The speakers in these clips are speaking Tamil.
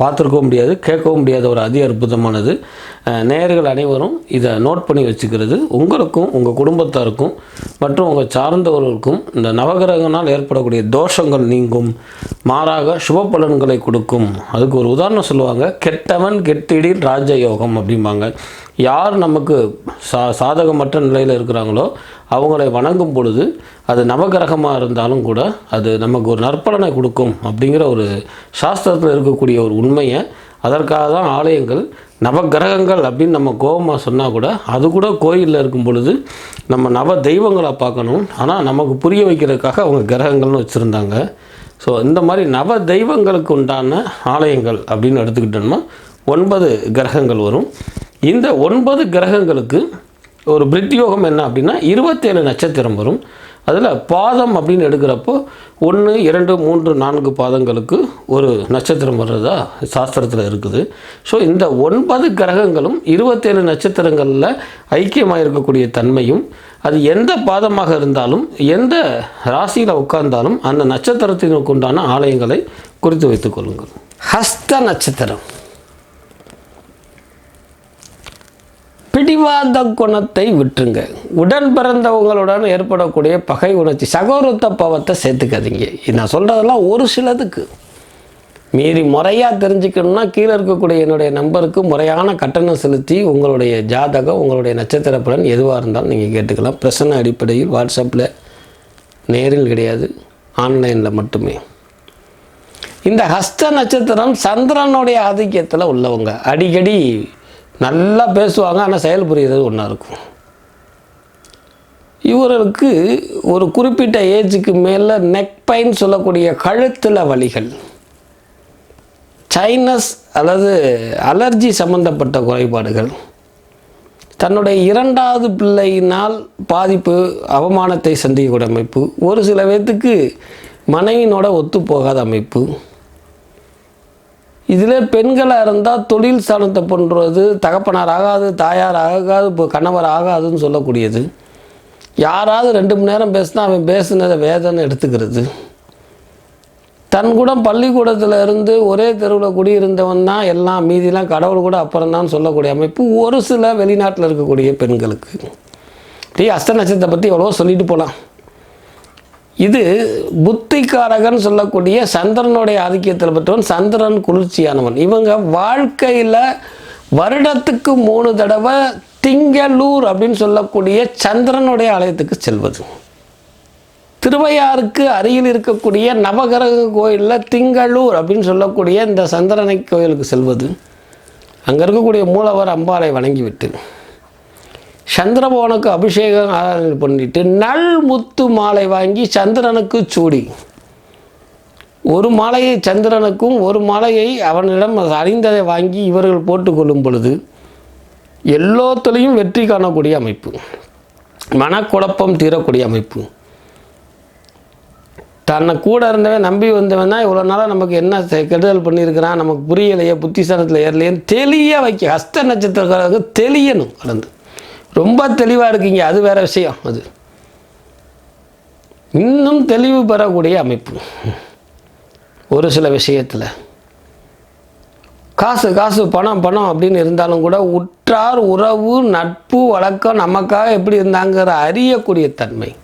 பார்த்துருக்கவும் முடியாது கேட்கவும் முடியாத ஒரு அதி அற்புதமானது. நேயர்கள் அனைவரும் இதை நோட் பண்ணி வச்சுக்கிறது. உங்களுக்கும் உங்கள் குடும்பத்தாருக்கும் மற்றும் உங்கள் சார்ந்தவர்களுக்கும் இந்த நவகிரகனால் ஏற்படக்கூடிய தோஷங்கள் நீங்கும். மாறாக சுப பலன்களை கொடுக்கும். அதுக்கு ஒரு உதாரணம் சொல்லுவாங்க கெட்டவன் கெட்டிடின் ராஜயோகம் அப்படிம்பாங்க. யார் நமக்கு சா சாதகமற்ற நிலையில் இருக்கிறாங்களோ அவங்களை வணங்கும் பொழுது அது நவகிரகமாக இருந்தாலும் கூட அது நமக்கு ஒரு நற்பலனை கொடுக்கும் அப்படிங்கிற ஒரு சாஸ்திரத்தில் இருக்கக்கூடிய ஒரு உண்மையை அதற்காக தான் ஆலயங்கள் நவகிரகங்கள் அப்படின்னு நம்ம கோபமாக சொன்னால் கூட அது கூட கோயிலில் இருக்கும் பொழுது நம்ம நவ தெய்வங்களை பார்க்கணும். ஆனால் நமக்கு புரிய வைக்கிறதுக்காக அவங்க கிரகங்கள்னு வச்சுருந்தாங்க. ஸோ இந்த மாதிரி நவ தெய்வங்களுக்கு உண்டான ஆலயங்கள் அப்படின்னு எடுத்துக்கிட்டோம்னா ஒன்பது கிரகங்கள் வரும். இந்த ஒன்பது கிரகங்களுக்கு ஒரு பிரித்யோகம் என்ன அப்படின்னா இருபத்தேழு நட்சத்திரம் வரும். அதில் பாதம் அப்படின்னு எடுக்கிறப்போ ஒன்று இரண்டு மூன்று நான்கு பாதங்களுக்கு ஒரு நட்சத்திரம் வர்றதா சாஸ்திரத்தில் இருக்குது. ஸோ இந்த ஒன்பது கிரகங்களும் இருபத்தேழு நட்சத்திரங்களில் ஐக்கியமாக இருக்கக்கூடிய தன்மையும் அது எந்த பாதமாக இருந்தாலும் எந்த ராசியில் உட்கார்ந்தாலும் அந்த நட்சத்திரத்தினுக்கு உண்டான ஆலயங்களை குறித்து வைத்துக் கொள்ளுங்கள். ஹஸ்த நட்சத்திரம். பிடிவாத குணத்தை விட்டுருங்க. உடன் பிறந்தவங்களுடன் ஏற்படக்கூடிய பகை உணர்ச்சி சகோரத்த பாவத்தை சேர்த்துக்காதீங்க. நான் சொல்கிறதெல்லாம் ஒரு சிலதுக்கு. மீறி முறையாக தெரிஞ்சுக்கணும்னா கீழே இருக்கக்கூடிய என்னுடைய நம்பருக்கு முறையான கட்டணம் செலுத்தி உங்களுடைய ஜாதகம் உங்களுடைய நட்சத்திர பலன் எதுவாக இருந்தாலும் நீங்கள் கேட்டுக்கலாம். பிரசன்ன அடிப்படையில் வாட்ஸ்அப்பில் நேரில் கிடையாது. ஆன்லைனில் மட்டுமே. இந்த ஹஸ்த நட்சத்திரம் சந்திரனுடைய ஆதிக்கத்தில் உள்ளவங்க. அடிக்கடி நல்லா பேசுவாங்க ஆனால் செயல் புரியுறது ஒன்றா இருக்கும். இவர்களுக்கு ஒரு குறிப்பிட்ட ஏஜுக்கு மேலே நெக் பெயின் சொல்லக்கூடிய கழுத்தில் வலிகள். சைனஸ் அல்லது அலர்ஜி சம்பந்தப்பட்ட குறைபாடுகள். தன்னுடைய இரண்டாவது பிள்ளையினால் பாதிப்பு அவமானத்தை சந்திக்கக்கூடிய அமைப்பு. ஒரு சில பேர்த்துக்கு மனைவினோட ஒத்து போகாத அமைப்பு. இதில் பெண்களாக இருந்தால் தொழில் ஸ்தானத்தை பண்ணுறது தகப்பனார் ஆகாது தாயார் ஆகாது இப்போ கணவர் ஆகாதுன்னு சொல்லக்கூடியது. யாராவது ரெண்டு மணி நேரம் பேசினா அவன் பேசுனதை வேதனை எடுத்துக்கிறது. தன் கூட பள்ளிக்கூடத்தில் இருந்து ஒரே தெருவில் குடியிருந்தவன் தான் எல்லாம் மீதிலாம் கடவுள் கூட அப்புறம் தான் சொல்லக்கூடிய அமைப்பு ஒரு சில வெளிநாட்டில் இருக்கக்கூடிய பெண்களுக்கு. டீ அஸ்த நட்சத்திரத்தை பற்றி எவ்வளோ சொல்லிட்டு போகலாம் இது புத்திகாரகன் சொல்லக்கூடிய சந்திரனுடைய ஆதிக்கத்தில் பெற்றவன் சந்திரன் குளிர்ச்சியானவன். இவங்க வாழ்க்கையில் வருடத்துக்கு மூணு தடவை திங்களூர் அப்படின்னு சொல்லக்கூடிய சந்திரனுடைய ஆலயத்துக்கு செல்வது. திருவையாருக்கு அருகில் இருக்கக்கூடிய நவகிரக கோயிலில் திங்களூர் அப்படின்னு சொல்லக்கூடிய இந்த சந்திரனை கோயிலுக்கு செல்வது. அங்கே இருக்கக்கூடிய மூலவர் அம்பாளை வணங்கிவிட்டு சந்திரபவனுக்கு அபிஷேகம் ஆராதனை பண்ணிட்டு நல் முத்து மாலை வாங்கி சந்திரனுக்கு சூடி. ஒரு மாலையை சந்திரனுக்கும் ஒரு மாலையை அவனிடம் அறிந்ததை வாங்கி இவர்கள் போட்டுக்கொள்ளும் பொழுது எல்லோத்துலேயும் வெற்றி காணக்கூடிய அமைப்பு. மனக்குழப்பம் தீரக்கூடிய அமைப்பு. தன்னை கூட இருந்தவன் நம்பி வந்தவன் தான் இவ்வளோ நாளாக நமக்கு என்ன கெடுதல் பண்ணியிருக்கிறான் நமக்கு புரியலையே புத்திசாலத்தில் ஏறலையேன்னு தெளிய வைக்க ஹஸ்த நட்சத்திரக்காரருக்கு தெளியணும் கலந்து ரொம்ப தெளிவாக இருக்கீங்க அது வேறு விஷயம் அது. இன்னும் தெளிவு பெறக்கூடிய அமைப்பு. ஒரு சில விஷயத்தில். காசு காசு பணம் பணம் அப்படின்னு இருந்தாலும் கூட உற்றார் உறவு நட்பு வழக்கம் நமக்காக எப்படி இருந்தாங்கிற அறியக்கூடிய தன்மை.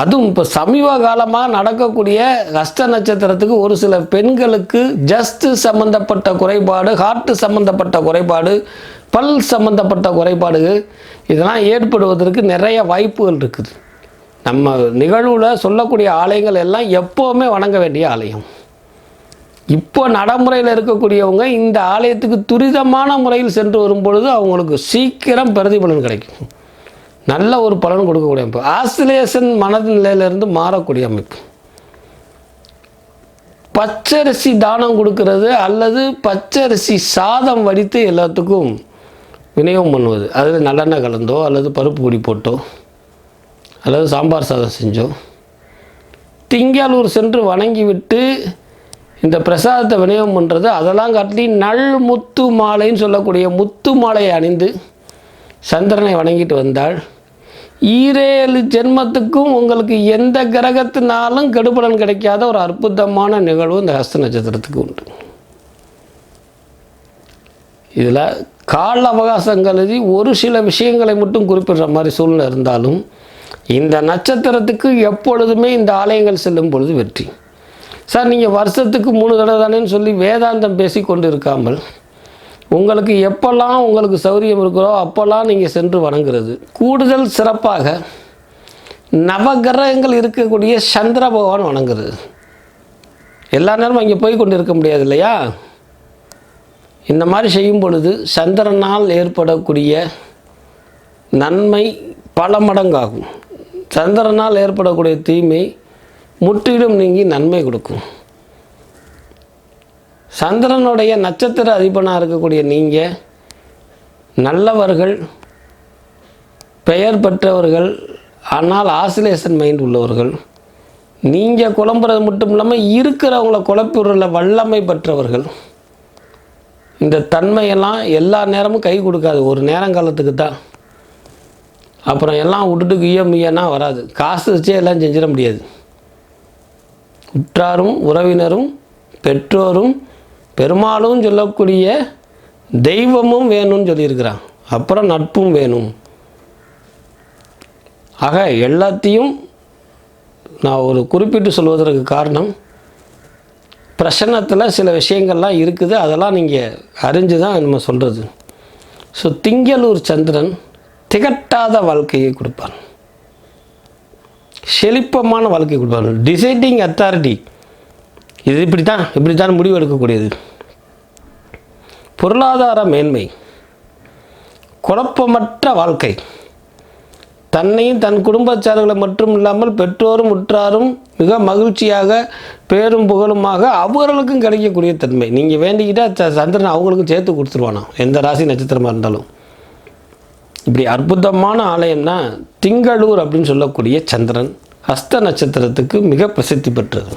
அதுவும் இப்போ சமீப காலமாக நடக்கக்கூடிய கஷ்ட நட்சத்திரத்துக்கு ஒரு சில பெண்களுக்கு ஜஸ்ட் சம்மந்தப்பட்ட குறைபாடு ஹார்ட்டு சம்மந்தப்பட்ட குறைபாடு பல் சம்மந்தப்பட்ட குறைபாடு இதெல்லாம் ஏற்படுவதற்கு நிறைய வாய்ப்புகள் இருக்குது. நம்ம நிகழ்வில் சொல்லக்கூடிய ஆலயங்கள் எல்லாம் எப்போவுமே வணங்க வேண்டிய ஆலயம். இப்போ நடைமுறையில் இருக்கக்கூடியவங்க இந்த ஆலயத்துக்கு துரிதமான முறையில் சென்று வரும்பொழுது அவங்களுக்கு சீக்கிரம் பிரதிபலன் கிடைக்கும். நல்ல ஒரு பலன் கொடுக்கக்கூடிய அமைப்பு. ஆசிலேஷன் மனநிலையிலிருந்து மாறக்கூடிய அமைப்பு. பச்சரிசி தானம் கொடுக்கறது அல்லது பச்சரிசி சாதம் வடித்து எல்லாத்துக்கும் விநியோகம் பண்ணுவது. அதில் நல்லெண்ணெய் கலந்தோ அல்லது பருப்பு பொடி போட்டோ அல்லது சாம்பார் சாதம் செஞ்சோ. திங்காலூர் சென்று வணங்கிவிட்டு இந்த பிரசாதத்தை விநியோகம் பண்ணுறது அதெல்லாம் காட்டி நல் முத்து மாலைன்னு சொல்லக்கூடிய முத்து மாலையை அணிந்து சந்திரனை வணங்கிட்டு வந்தால் ஈரேழு ஜென்மத்துக்கும் உங்களுக்கு எந்த கிரகத்தினாலும் கெடுபலன் கிடைக்காத ஒரு அற்புதமான நிகழ்வு இந்த ஹஸ்த நட்சத்திரத்துக்கு உண்டு. இதில் கால அவகாசம் கருதி ஒரு சில விஷயங்களை மட்டும் குறிப்பிடுற மாதிரி சூழ்நிலை இருந்தாலும் இந்த நட்சத்திரத்துக்கு எப்பொழுதுமே இந்த ஆலயங்கள் செல்லும் பொழுது வெற்றி. சார் நீங்கள் வருஷத்துக்கு மூணு தடவை தானேன்னு சொல்லி வேதாந்தம் பேசி கொண்டு இருக்காமல் உங்களுக்கு எப்பெல்லாம் உங்களுக்கு சௌரியம் இருக்கிறோ அப்போல்லாம் நீங்கள் சென்று வணங்குறது. கூடுதல் சிறப்பாக நவகிரகங்கள் இருக்கக்கூடிய சந்திர பகவான் வணங்குறது. எல்லா நேரமும் அங்கே போய் கொண்டு இருக்க முடியாது இல்லையா? இந்த மாதிரி செய்யும் பொழுது சந்திரனால் ஏற்படக்கூடிய நன்மை பல மடங்காகும். சந்திரனால் ஏற்படக்கூடிய தீமை முற்றிலும் நீங்கி நன்மை கொடுக்கும். சந்திரனுடைய நட்சத்திர அதிபனாக இருக்கக்கூடிய நீங்கள் நல்லவர்கள் பெயர் பெற்றவர்கள் ஆனால் ஆசிலேஷன் மைண்ட் உள்ளவர்கள் நீங்கள் குழம்புறது மட்டும் இல்லாமல் இருக்கிறவங்கள குழப்பிடுறல வல்லமை பெற்றவர்கள். இந்த தன்மையெல்லாம் எல்லா நேரமும் கை கொடுக்காது. ஒரு நேரங்காலத்துக்கு தான். அப்புறம் எல்லாம் விட்டுட்டு குய்ய முய்யனா வராது. காசு வச்சே எல்லாம் செஞ்சிட முடியாது. உற்றாரும் உறவினரும் பெற்றோரும் பெருமாளும் சொல்லக்கூடிய தெய்வமும் வேணும்னு சொல்லியிருக்கிறான். அப்புறம் நட்பும் வேணும். ஆக எல்லாத்தையும் நான் ஒரு குறிப்பிட்டு சொல்வதற்கு காரணம் பிரசன்னத்தில் சில விஷயங்கள்லாம் இருக்குது அதெல்லாம் நீங்கள் அறிஞ்சு தான் நம்ம சொல்கிறது ஸோ திங்களூர் சந்திரன் திகட்டாத வாழ்க்கையை கொடுப்பான். செழிப்பமான வாழ்க்கை கொடுப்பான். டிசைடிங் அத்தாரிட்டி இது இப்படி தான் இப்படி தான் முடிவு எடுக்கக்கூடியது. பொருளாதார மேன்மை குழப்பமற்ற வாழ்க்கை. தன்னையும் தன் குடும்பச்சார்களை மட்டும் இல்லாமல் பெற்றோரும் உற்றாரும் மிக மகிழ்ச்சியாக பேரும் புகழுமாக அவர்களுக்கும் கிடைக்கக்கூடிய தன்மை. நீங்கள் வேண்டிக்கிட்டால் சந்திரன் அவங்களுக்கும் சேர்த்து கொடுத்துருவானா? எந்த ராசி நட்சத்திரமாக இருந்தாலும். இப்படி அற்புதமான ஆலயம்னா திங்களூர் அப்படின்னு சொல்லக்கூடிய சந்திரன் ஹஸ்த நட்சத்திரத்துக்கு மிக பிரசித்தி பெற்றது.